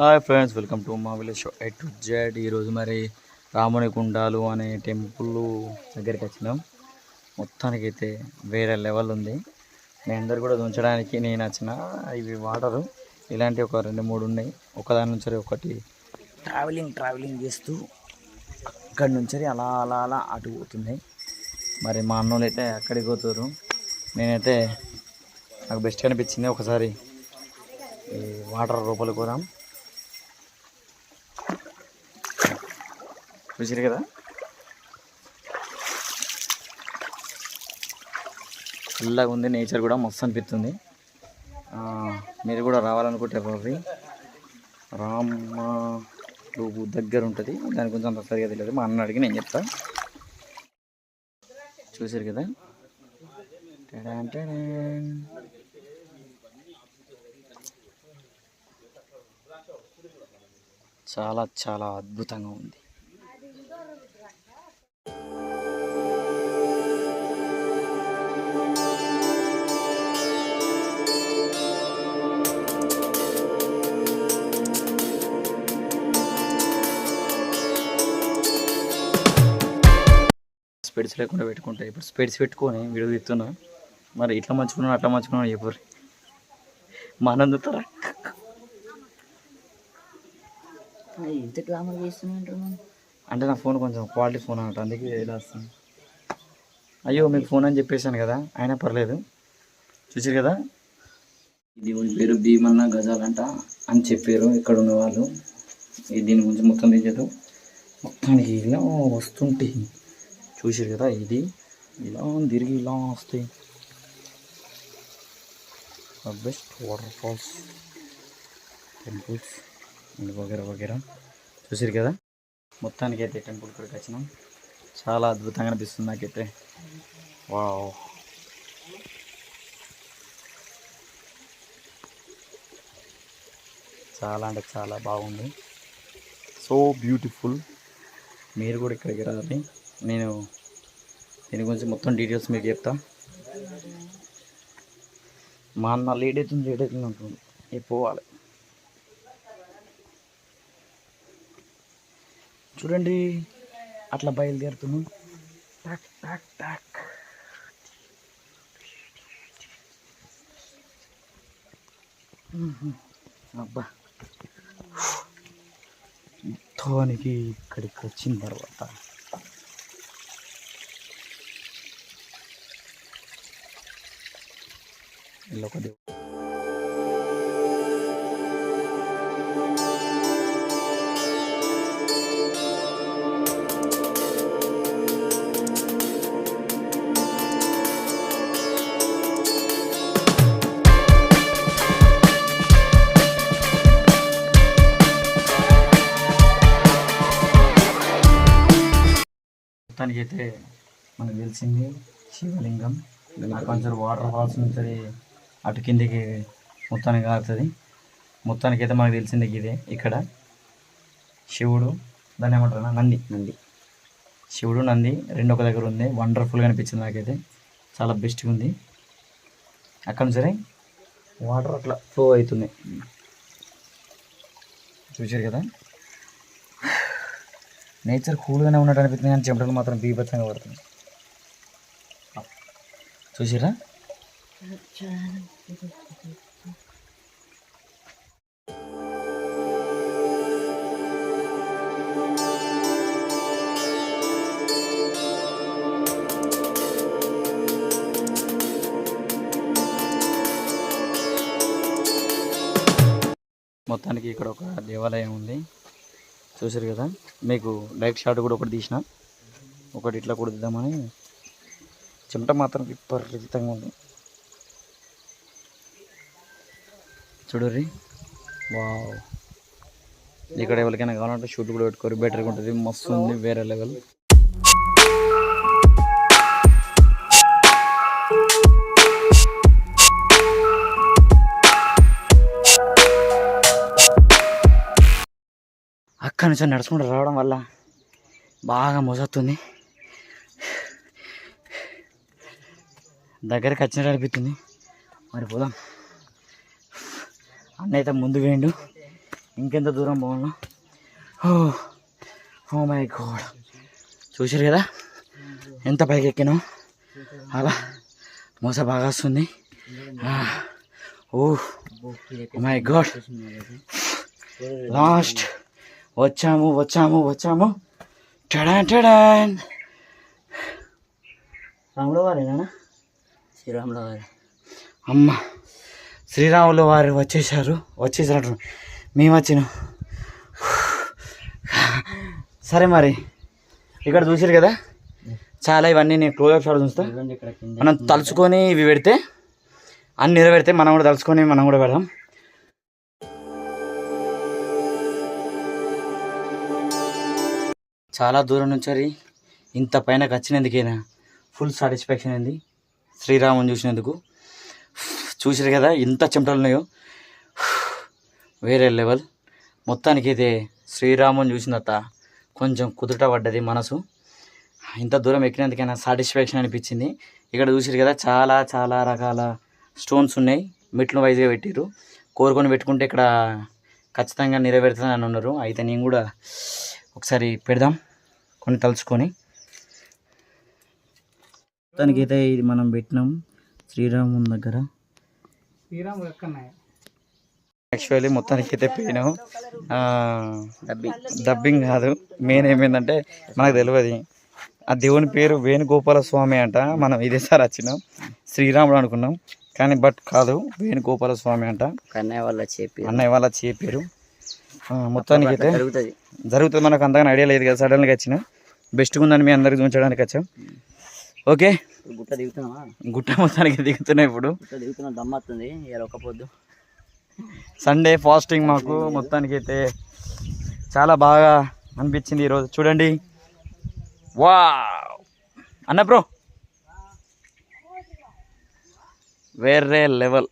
Hi friends welcome to మా village show at Z. ఈరోజు మరి రాముని కుండాలు అనే టెంపుల్ దగ్గరికి వచ్చినాం. మొత్తానికి అయితే వేరే లెవెల్ ఉంది. మీ అందరు కూడా ఉంచడానికి నేను వచ్చిన ఇవి వాటరు. ఇలాంటి ఒక రెండు మూడు ఉన్నాయి. ఒకదాని నుంచి ఒకటి ట్రావెలింగ్ ట్రావెలింగ్ చేస్తూ అక్కడి నుంచి అలా అలా అలా అటు పోతున్నాయి. మరి మా అన్నోళ్ళు అయితే అక్కడికి పోతారు. నేనైతే నాకు బెస్ట్ అనిపించింది ఒకసారి ఈ వాటర్ రూపాయలు కూడా చూసారు కదా? చల్లగా ఉంది నేచర్ కూడా మస్తు అనిపిస్తుంది. మీరు కూడా రావాలనుకుంటే ఎవరి రామ రూపు దగ్గర ఉంటుంది. దాని గురించి అంత సరిగా తెలియదు. మా అన్న అడిగి నేను చెప్తా. చూసారు కదా? చాలా చాలా అద్భుతంగా ఉంది. స్పెడ్స్ లేకుండా పెట్టుకుంటా. ఇప్పుడు స్పెడ్స్ పెట్టుకొని వీడియో తీస్తున్నా. మరి ఇట్లా మంచుకున్నాను అట్లా మంచుకున్నాను చెప్పరు మా ఇంత గ్లామర్ చేస్తున్నా అంటే నా ఫోన్ కొంచెం క్వాలిటీ ఫోన్ అనమాట అందుకే ఇలా వస్తుంది. అయ్యో మీకు ఫోన్ అని చెప్పేశాను కదా అయినా పర్లేదు. చూసారు కదా? ఇది వీడి పేరు భీమన్న గజాలంట అని చెప్పారు ఇక్కడ ఉన్న వాళ్ళు ఇది దీని గురించి మొత్తం తెలియదు. మొత్తానికి ఇలా వస్తుంటే చూసారు కదా ఇది. ఇలా తిరిగి ఇలా వస్తాయి. Best waterfalls temples and వగేరా వగేరా చూసారు కదా? మొత్తానికి అయితే టెంపుల్ ఇక్కడికి వచ్చినాం. చాలా అద్భుతంగా అనిపిస్తుంది నాకైతే. వావ్. చాలా అంటే చాలా బాగుంది. సో బ్యూటిఫుల్ మీరు కూడా ఇక్కడికి రావాలి. నేను దీని గురించి మొత్తం డీటెయిల్స్ మీకు చెప్తా. మా అన్న లేట్ అవుతుంది లేట్ అవుతుంది అంటుంది. ఏ పోవాలి. చూడండి అట్లా బయలుదేరుతున్నాం. టాక్ టాక్ టాక్. అబ్బా. మొత్తానికి ఇక్కడికి వచ్చిన తర్వాత ఇలా ఒక దేవు- మొత్తానికి అయితే మనకు తెలిసింది శివలింగం. అక్కడ కొంచెం వాటర్ ఫాల్స్ నుంచి అటు కిందికి మొత్తానికి ఆగుతుంది. మొత్తానికి అయితే మనకు తెలిసింది ఇదే ఇక్కడ. శివుడు దాన్ని ఏమంటారు? నంది. నంది. శివుడు నంది రెండు ఒక దగ్గర ఉంది. వండర్ఫుల్గా అనిపించింది నాకైతే. చాలా బెస్ట్గా ఉంది. అక్కడ నుంచి వాటర్ అట్లా ఫ్లో అవుతుంది. చూసారు కదా? నేచర్ కూల్గానే ఉన్నట్టు అనిపిస్తుంది కానీ చెమటలు మాత్రం బీభత్సంగా పడుతుంది. చూసిరా మొత్తానికి ఇక్కడ ఒక దేవాలయం ఉంది. చూసారు కదా? మీకు డైరెక్ట్ షాట్ కూడా ఒకటి తీసిన. ఒకటి ఇట్లా కూడా తీద్దామని చెమట మాత్రం విపరీతంగా ఉంది. చూడర్రి. వావ్. ఇక్కడ ఎవరికైనా కావాలంటే షూట్ కూడా పెట్టుకోరు. బెటర్గా ఉంటుంది. మస్తు ఉంది వేరే లెవెల్ అక్కడ నుంచి నడుచుకుంటూ రావడం వల్ల బాగా మోసొస్తుంది దగ్గరికి వచ్చినట్టు అనిపిస్తుంది. మరి పోదాం. అన్న అయితే ముందు వేయండు. ఇంకెంత దూరం పోవాలా? Oh my god. చూసారు కదా? ఎంత పైకి ఎక్కినాం? అలా మోస బాగా వస్తుంది. Oh my god. లాస్ట్. వచ్చాము వచ్చాము వచ్చాము. టడాన్ టడాన్. రాముల వారేనా శ్రీరాములు అమ్మ. శ్రీరాములు వారు వచ్చేసారు వచ్చేసారు మేము వచ్చినాం. సరే మరి ఇక్కడ చూసారు కదా? చాలా ఇవన్నీ నేను క్లోజ్ షాట్ చూస్తా. మనం తలుచుకొని ఇవి పెడితే అన్ని నిలబెడితే మనం కూడా తలుచుకొని మనం కూడా పెడదాం. చాలా దూరం నుంచి ఇంత పైనకి వచ్చినందుకైనా? ఫుల్ సాటిస్ఫాక్షన్ అయింది శ్రీరాముని చూసినందుకు. చూసారు కదా ఎంత చెమటలు ఉన్నాయో వేరే లెవెల్. మొత్తానికి అయితే శ్రీరాముని చూసిన తర్వాత కొంచెం కుదుట పడ్డది మనసు. ఇంత దూరం ఎక్కినందుకైనా సాటిస్ఫాక్షన్ అనిపించింది. ఇక్కడ చూసారు కదా చాలా చాలా రకాల స్టోన్స్ ఉన్నాయి. మెట్లు వైజ్గా పెట్టారు కోరుకొని పెట్టుకుంటే ఇక్కడ ఖచ్చితంగా నెరవేరుతుందని ఉన్నారు. అయితే నేను కూడా ఒకసారి పెడదాం కొన్ని తలుచుకొని. మొత్తానికైతే ఇది మనం పెట్టినాం శ్రీరాముని దగ్గర. ఎక్కన్నాయి యాక్చువల్లీ మొత్తానికి అయితే పోయినాం డబ్బింగ్ కాదు. మెయిన్ ఏమైందంటే మనకు తెలియదు ఆ దేవుని పేరు వేణుగోపాల స్వామి అంట. మనం ఇదే సార్ వచ్చినాం. శ్రీరాముడు అనుకున్నాం. కానీ బట్ కాదు వేణుగోపాల స్వామి అంట. కన్నయ్య వాళ్ళ చెప్పి అన్నయ్య వాళ్ళ చెప్పారు ఆ, మొత్తానికి అయితే జరుగుతుంది. జరుగుతుంది. మనకు అంతగా ఐడియా లేదు కదా. సడన్గా వచ్చిన. బెస్ట్గా ఉందని మీ అందరికి చూపించడానికి వచ్చాం. ఓకే. గుట్ట దిగుతున్నావా? గుట్ట మొత్తానికి దిగుతున్నాయి ఇప్పుడు. గుట్ట దిగుతున్నా దమ్మత్తుంది ఒక పొద్దు. సండే ఫాస్టింగ్ మాకు మొత్తానికి అయితే చాలా బాగా అనిపించింది ఈరోజు. చూడండి. వా అన్న బ్రో. వేరే లెవెల్.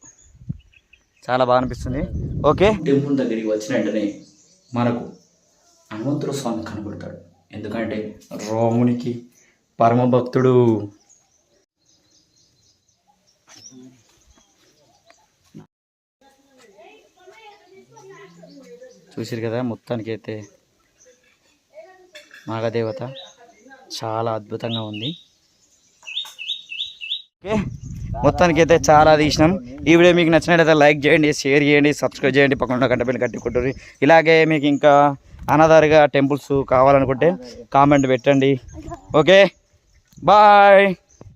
చాలా బాగా అనిపిస్తుంది. ఓకే. టెంపుల్ దగ్గరికి వచ్చిన వెంటనే మనకు హనుమంతుల స్వామి కనబడతాడు. ఎందుకంటే రామునికి పరమభక్తుడు. చూసారు కదా మొత్తానికి అయితే నాగదేవత చాలా అద్భుతంగా ఉంది. ఓకే మొత్తానికి అయితే చాలా తీసినాం. ఈ వీడియో మీకు నచ్చినట్లయితే లైక్ చేయండి షేర్ చేయండి సబ్స్క్రైబ్ చేయండి పక్కన గంట పెళ్ళి కట్టి ఇలాగే మీకు ఇంకా అనాధారిగా టెంపుల్స్ కావాలనుకుంటే కామెంట్ పెట్టండి. ఓకే? Bye!